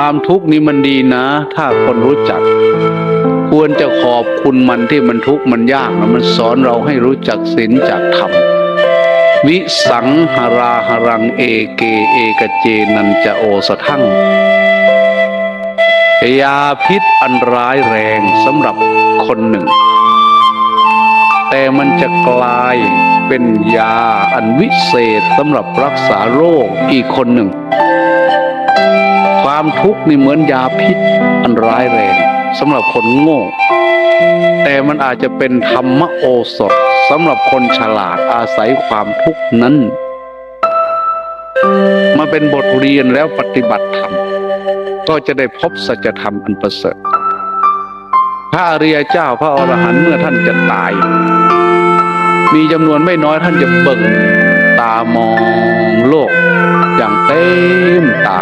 ความทุกข์นี้มันดีนะ ถ้าคนรู้จัก ควรจะขอบคุณมันที่มันทุกข์มันยากนะมันสอนเราให้รู้จักศีลจากธรรมวิสังหราหรังเอเกเอกเจนันจะโอสะทั่งยาพิษอันร้ายแรงสำหรับคนหนึ่ง แต่มันจะกลายเป็นยาอันวิเศษสำหรับรักษาโรคอีกคนหนึ่ง ความทุกข์นี่เหมือนยาพิษอันร้ายแรงสำหรับคนโง่ แต่มันอาจจะเป็นธรรมโอสถสำหรับคนฉลาดอาศัยความทุกข์นั้น มาเป็นบทเรียนแล้วปฏิบัติธรรม ก็จะได้พบสัจธรรมอันประเสริฐพระอริยเจ้าพระอรหันต์เมื่อท่านจะตาย มีจำนวนไม่น้อยท่านจะเบิ่งตามองโลกอย่างเต็มตา